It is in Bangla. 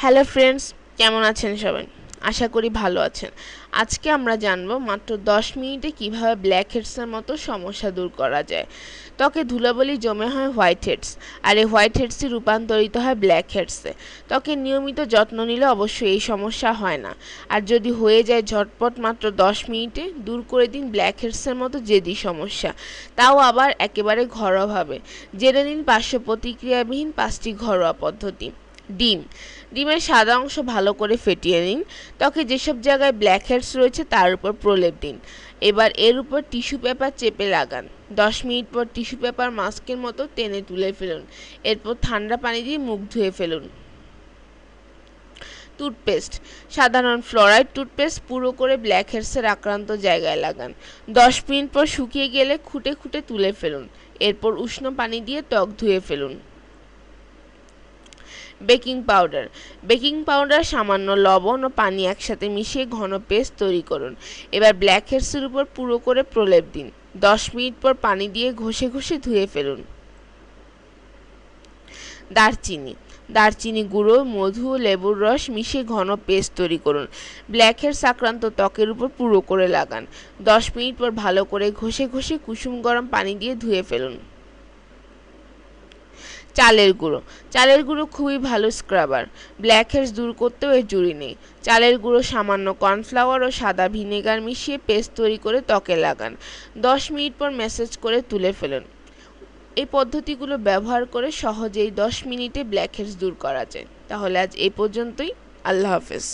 হ্যালো ফ্রেন্ডস, কেমন আছেন সবাই? আশা করি ভালো আছেন। আজকে আমরা জানব মাত্র 10 মিনিটে কীভাবে ব্ল্যাক হেডসের মতো সমস্যা দূর করা যায়। ত্বকে ধুলাবলি জমে হয় হোয়াইট হেডস আর এই হোয়াইট হেডসই রূপান্তরিত হয় ব্ল্যাক হেডসে ত্বকে নিয়মিত যত্ন নিলে অবশ্যই এই সমস্যা হয় না। আর যদি হয়ে যায় ঝটপট মাত্র 10 মিনিটে, দূর করে দিন ব্ল্যাক হেডসের মতো জেদি সমস্যা। তাও আবার একেবারে ঘরোয়াভাবে। জেনে নিন পার্শ্ব প্রতিক্রিয়াবিহীন পাঁচটি ঘরোয়া পদ্ধতি। ডিম। ডিমের সাদা অংশ ভালো করে ফেটিয়ে নিন। ত্বকে যেসব জায়গায় ব্ল্যাক হেডস রয়েছে, তার উপর প্রলেপ দিন। এবার এর উপর টিস্যু পেপার চেপে লাগান। দশ মিনিট পর টিস্যু পেপার মাস্কের মতো টেনে তুলে ফেলুন। এরপর ঠান্ডা পানি দিয়ে মুখ ধুয়ে ফেলুন। টুথপেস্ট সাধারণ ফ্লোরাইড টুথপেস্ট পুরো করে ব্ল্যাক হেডসের আক্রান্ত জায়গায় লাগান। দশ মিনিট পর শুকিয়ে গেলে খুঁটে খুঁটে তুলে ফেলুন। এরপর উষ্ণ পানি দিয়ে ত্বক ধুয়ে ফেলুন। Baking powder. বেকিং পাউডার, সামান্য লবণ ও পানি একসাথে মিশিয়ে ঘন পেস্ট তৈরি করুন। এবার ব্ল্যাক হেডসের উপর পুরো করে প্রলেপ দিন। দশ মিনিট পর পানি দিয়ে ঘষে ঘষে ধুয়ে ফেলুন। দারচিনি। দারচিনি গুঁড়ো, মধু, লেবুর রস মিশিয়ে ঘন পেস্ট তৈরি করুন। ব্ল্যাক হেডস আক্রান্ত ত্বকের উপর পুরো করে লাগান। দশ মিনিট পর ভালো করে ঘষে ঘষে কুসুম গরম পানি দিয়ে ধুয়ে ফেলুন। চালের গুঁড়ো। চালের গুঁড়ো খুবই ভালো স্ক্রাবার ব্ল্যাক হেডস দূর করতেও এর জুড়ি নেই। চালের গুঁড়ো সামান্য কর্নফ্লাওয়ার ও সাদা ভিনেগার মিশিয়ে পেস্ট তৈরি করে ত্বকে লাগান। দশ মিনিট পর ম্যাসেজ করে তুলে ফেলুন। এই পদ্ধতিগুলো ব্যবহার করে সহজেই দশ মিনিটে ব্ল্যাক হেডস দূর করা যায়। তাহলে আজ এই পর্যন্তই। আল্লাহ হাফেজ।